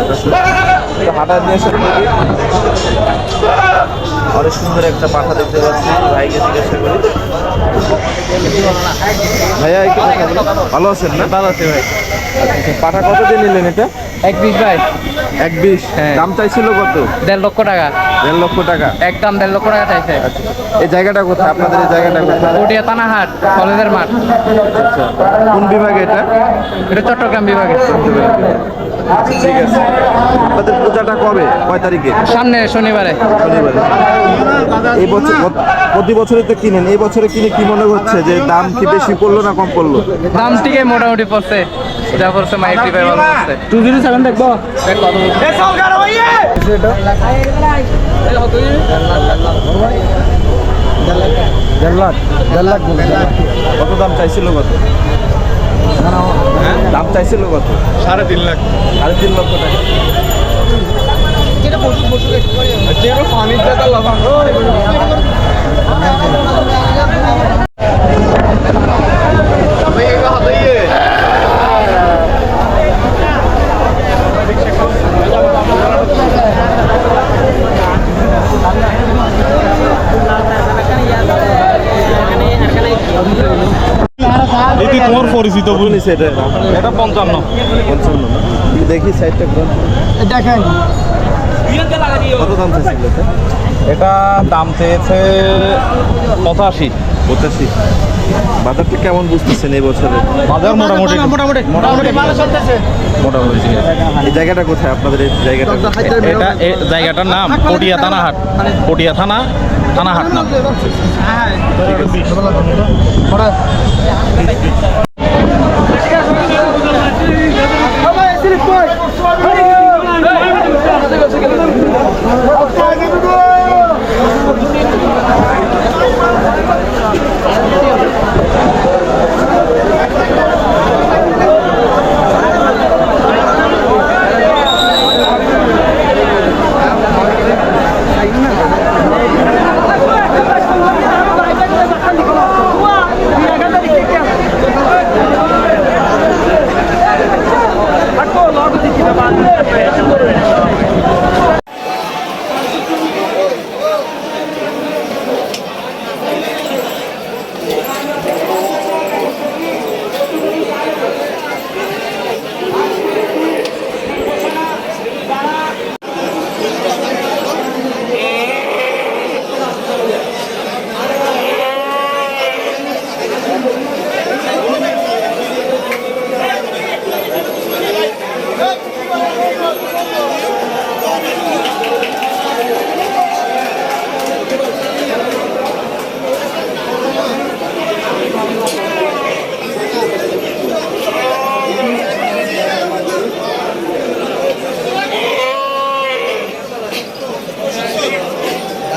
একটু হাঁটা নিয়ে এসে। অনেক সুন্দর একটা পাখা দেখতে পাচ্ছি ভাইকে জিজ্ঞাসা করি। ভাইয়া একটু কথা বলো। ভালো আছেন না? ভালো আছে ভাই। আচ্ছা পাঠা কত দিয়ে নিলেন এটা? এক বিশ ভাই। এক বিশ হ্যাঁ। দাম চাইছিল কত? দেড় লক্ষ টাকা। দেড় লক্ষ টাকা। একদম দেড় লক্ষ টাকা চাইছে। আচ্ছা এই জায়গাটা কোথায়? আপনাদের এই জায়গাটা কোথায়? পটিয়া তানাহাট কলেজের মাঠ। আচ্ছা কোন বিভাগে এটা? এটা চট্টগ্রাম বিভাগে ঠিক আছে। আপনাদের পূজাটা কবে? কয় তারিখে? সামনে শনিবারে। শনিবারে। এই বছর প্রতি বছরে তো কিনেন। এই বছরে কিনে কি মনে হচ্ছে যে দাম কি বেশি পড়ল না কম পড়ল? দাম টিকে মোটামুটি পড়ছে। যা পড়ছে মাইটি ভাই ভালো পড়ছে টু জিরো সেভেন দেখব। কত দাম চাইছিল কত? দাম চাইছিল কত সাড়ে তিন লাখ সাড়ে তিন লক্ষ টাকা যেটা পানির দাদা লাগান এটি তোমার পরিচিত বলি নিছে এটা এটা পঞ্চান্ন। পঞ্চান্ন? দেখি সাইডটা দেখেন কত দাম চেয়েছিল এটা? এটা দাম চেয়েছে পঁচাশি। পঁচাশি বাজারটা কেমন বুঝতেছেন এই বছরে? বাজার মোটামুটি মোটামুটি মোটামুটি মোটামুটি এই জায়গাটা কোথায়? আপনাদের এই জায়গাটা এটা জায়গাটার নাম পটিয়া থানাহাট। পটিয়া থানা থানাহাট নাম। হ্যাঁ।